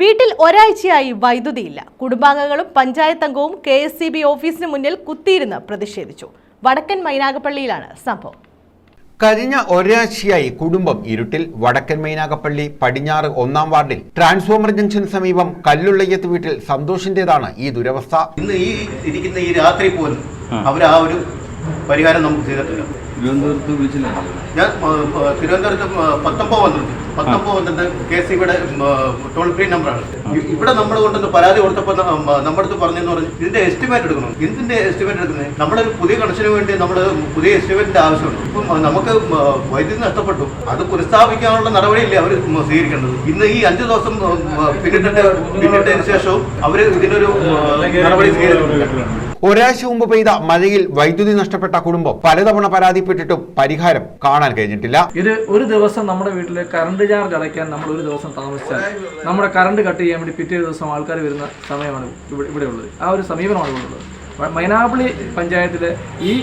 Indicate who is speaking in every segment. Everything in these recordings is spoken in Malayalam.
Speaker 1: വീട്ടിൽ ഒരാഴ്ചയായി വൈദ്യുതിയില്ല. കുടുംബാംഗങ്ങളും പഞ്ചായത്ത് അംഗവും കെ എസ് സി ബി ഓഫീസിന് മുന്നിൽ കുത്തിയിരുന്ന് പ്രതിഷേധിച്ചു. വടക്കൻ മൈനാഗപ്പള്ളിയിലാണ് സംഭവം.
Speaker 2: കഴിഞ്ഞ ഒരാഴ്ചയായി കുടുംബം ഇരുട്ടിൽ. വടക്കൻ മൈനാഗപ്പള്ളി പടിഞ്ഞാറ് ഒന്നാം വാർഡിൽ ട്രാൻസ്ഫോമർ ജംഗ്ഷൻ സമീപം കല്ലുള്ളയ്യത്ത് വീട്ടിൽ സന്തോഷിന്റേതാണ് ഈ ദുരവസ്ഥ.
Speaker 3: ഇന്ന് ഈ ഇരിക്കുന്ന ഈ രാത്രി പോലും അവർ ആ ഒരു പരിഹാരം നമുക്ക് ചെയ്തിട്ടില്ല
Speaker 4: തിരുവനന്തപുരത്ത് വിളിച്ചില്ല.
Speaker 3: ഞാൻ തിരുവനന്തപുരത്ത് പത്തൊമ്പത് വന്നിട്ടുണ്ട് പത്തൊമ്പത് വന്നിട്ട് കെ സി ബിയുടെ ടോൾ ഫ്രീ നമ്പറാണ്. ആണ് ഇവിടെ നമ്മൾ കൊണ്ടുവന്ന് പരാതി കൊടുത്തപ്പോൾ നമ്മുടെ അടുത്ത് പറഞ്ഞെന്ന് പറഞ്ഞു ഇതിന്റെ എസ്റ്റിമേറ്റ് എടുക്കണം. എന്തിന്റെ എസ്റ്റിമേറ്റ് എടുക്കുന്നത്? നമ്മുടെ ഒരു പുതിയ കണക്ഷന് വേണ്ടി നമ്മൾ പുതിയ എസ്റ്റിമേറ്റിന്റെ ആവശ്യമുണ്ട്. ഇപ്പം നമുക്ക് വൈദ്യുതി നഷ്ടപ്പെട്ടു. അത് പുനഃസ്ഥാപിക്കാനുള്ള നടപടിയില്ലേ അവർ സ്വീകരിക്കേണ്ടത്? ഇന്ന് ഈ അഞ്ചു ദിവസം പിന്നിട്ടിട്ട് പിന്നിട്ടതിന് ശേഷവും അവർ ഇതിനൊരു നടപടി സ്വീകരിക്കുന്നു
Speaker 2: ഒരാഴ്ച മുമ്പ് പെയ്ത മഴയിൽ വൈദ്യുതി നഷ്ടപ്പെട്ട കുടുംബം പലതവണ പരാതിപ്പെട്ടിട്ടും പരിഹാരം കാണാൻ കഴിഞ്ഞിട്ടില്ല.
Speaker 5: ഇത് ഒരു ദിവസം നമ്മുടെ വീട്ടിൽ കറണ്ട് ചാർജ് അടയ്ക്കാൻ നമ്മൾ ഒരു ദിവസം താമസിച്ചാൽ നമ്മുടെ കറണ്ട് കട്ട് ചെയ്യാൻ വേണ്ടി പിറ്റേ ദിവസം ആൾക്കാർ വരുന്ന സമയമാണ് ഇവിടെ ഉള്ളത്. ആ ഒരു സമീപനമാണ് ഇവിടെ ഉള്ളത്. മൈനാപ്പിളി പഞ്ചായത്തിലെ ഈ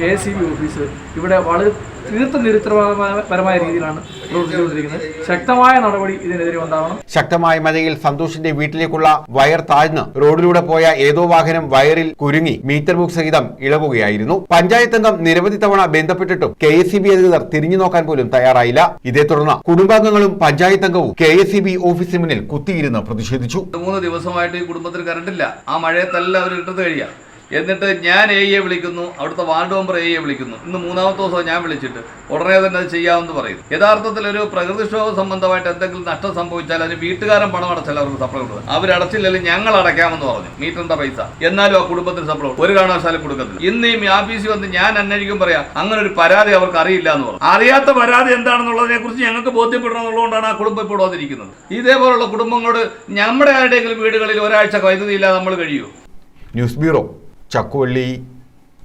Speaker 5: കെ സി ബി ഓഫീസ് ഇവിടെ വളരെ തീർത്തും നിരുത്തരപരമായ രീതിയിലാണ് പ്രവർത്തിച്ചുകൊണ്ടിരിക്കുന്നത്. ശക്തമായ നടപടി ഇതിനെതിരെ ഉണ്ടാവണം.
Speaker 2: ശക്തമായ മഴയിൽ സന്തോഷിന്റെ വീട്ടിലേക്കുള്ള വയർ താഴ്ന്ന് റോഡിലൂടെ പോയ ഏതോ വാഹനം വയറിൽ കുരുങ്ങി മീറ്റർ ബുക്ക് സഹിതം ഇളവുകയായിരുന്നു. പഞ്ചായത്ത് അംഗം നിരവധി തവണ ബന്ധപ്പെട്ടിട്ടും കെ എസ് സി ബി അധികൃതർ തിരിഞ്ഞു നോക്കാൻ പോലും തയ്യാറായില്ല. ഇതേ തുടർന്ന് കുടുംബാംഗങ്ങളും പഞ്ചായത്ത് അംഗവും കെ എസ് സി ബി ഓഫീസിന് മുന്നിൽ കുത്തിയിരുന്ന് പ്രതിഷേധിച്ചു.
Speaker 4: മൂന്ന് ദിവസമായിട്ട് ഈ കുടുംബത്തിന് കറണ്ടില്ല. ആ മഴയത്തല്ല അവർ ഇട്ടത് കഴിയുക എന്നിട്ട് ഞാൻ എ എ വിളിക്കുന്നു അവിടുത്തെ വാർഡ് മെമ്പർ എ എ വിളിക്കുന്നു. ഇന്ന് മൂന്നാമത്തെ ദിവസം ഞാൻ വിളിച്ചിട്ട് ഉടനെ തന്നെ അത് ചെയ്യാമെന്ന് പറയും. യഥാർത്ഥത്തിൽ ഒരു പ്രകൃതിക്ഷോഭ സംബന്ധമായിട്ട് എന്തെങ്കിലും നഷ്ടം സംഭവിച്ചാൽ അതിന് വീട്ടുകാരൻ പണം അടച്ചാൽ അവർക്ക് സപ്ലൈ കൊടുക്കും. അവരടച്ചില്ലെങ്കിൽ ഞങ്ങൾ അടയ്ക്കാമെന്ന് പറഞ്ഞു. മീറ്ററിന്റെ പൈസ. എന്നാലും ആ കുടുംബത്തിന് സപ്ലൈ ഒരു കാരണവശാലും കൊടുക്കത്തില്ല. ഇന്ന് ഈ ആഫീസിൽ വന്ന് ഞാൻ അന്വേഷിക്കും പറയാം അങ്ങനെ ഒരു പരാതി അവർക്ക് അറിയില്ല എന്ന് പറഞ്ഞു. അറിയാത്ത പരാതി എന്താണെന്നുള്ളതിനെ കുറിച്ച് ഞങ്ങൾക്ക് ബോധ്യപ്പെടണം എന്നുള്ളതുകൊണ്ടാണ് ആ കുടുംബം ഇപ്പോൾ വന്നിരിക്കുന്നത്. ഇതേപോലുള്ള കുടുംബങ്ങളോട് നമ്മുടെ ആരുടെയെങ്കിലും വീടുകളിൽ ഒരാഴ്ച വൈദ്യുതി ഇല്ലാതെ നമ്മൾ കഴിയൂ
Speaker 2: ന്യൂസ് ബ്യൂറോ. chakuli